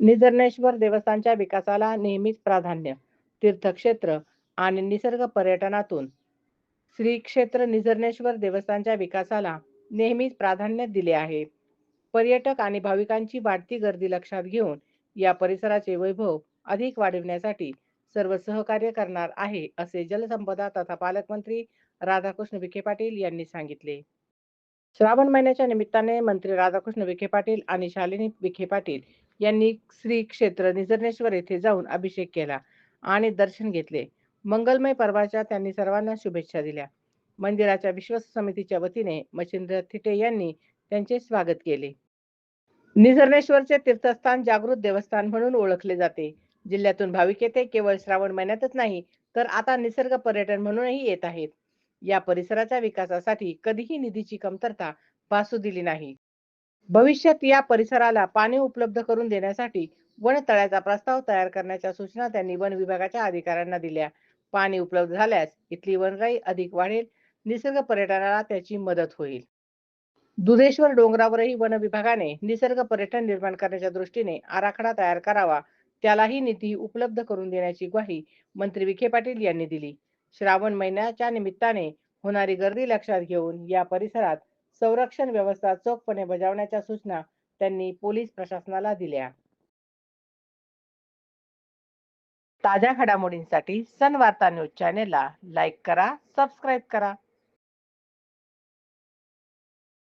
निजर्णेश्वर देवस्थानच्या विकासाला नेहमीच प्राधान्य. तीर्थक्षेत्र आणि निसर्ग पर्यटनातून श्री क्षेत्र निजर्णेश्वर देवस्थानच्या विकासाला नेहमीच प्राधान्य दिले आहे. पर्यटक आणि भाविकांची वाढती गर्दी लक्षात घेऊन या परिसराचे वैभव अधिक वाढविण्यासाठी सर्व सहकार्य करणार आहे असे जलसंपदा तथा पालकमंत्री राधाकृष्ण विखे पाटील यांनी सांगितले. श्रावण महिन्याच्या निमित्ताने मंत्री राधाकृष्ण विखे पाटील आणि शालिनी विखे पाटील यांनी श्री क्षेत्र निजर्णेश्वर येथे जाऊन अभिषेक केला आणि दर्शन घेतले. मंगलमय पर्वाच्या त्यांनी सर्वांना शुभेच्छा दिल्या. मंदिराच्या विश्वास समितीच्या वतीने मच्छिंद्र थिटे यांनी त्यांचे स्वागत केले. निजर्णेश्वरचे तीर्थस्थान जागृत देवस्थान म्हणून ओळखले जाते. जिल्ह्यातून भाविक येथे केवळ श्रावण महिन्यातच नाही तर आता निसर्ग पर्यटन म्हणूनही येत आहेत. या परिसराच्या विकासासाठी कधीही निधीची कमतरता भासू दिली नाही. भविष्यात या परिसराला पाणी उपलब्ध करून देण्यासाठी वन तळ्याचा प्रस्ताव तयार करण्याच्या सूचना त्यांनी वन विभागाच्या अधिकाऱ्यांना दिल्या. पाणी उपलब्ध झाल्यास इथली वनराई अधिक वाढेल निसर्ग पर्यटनाला त्याची मदत होईल. दुधेश्वर डोंगरावरही वन विभागाने निसर्ग पर्यटन निर्माण करण्याच्या दृष्टीने आराखडा तयार करावा त्यालाही निधी उपलब्ध करून देण्याची ग्वाही मंत्री विखे पाटील यांनी दिली. श्रावण महिन्याच्या निमित्ताने होणारी गर्दी लक्षात घेऊन या परिसरात संरक्षण व्यवस्था चोखपणे बजावण्याच्या सूचना त्यांनी पोलीस प्रशासनाला दिल्या. ताज्या घडामोडींसाठी सनवार्ता न्यूज चॅनेलला लाईक करा सबस्क्राईब करा.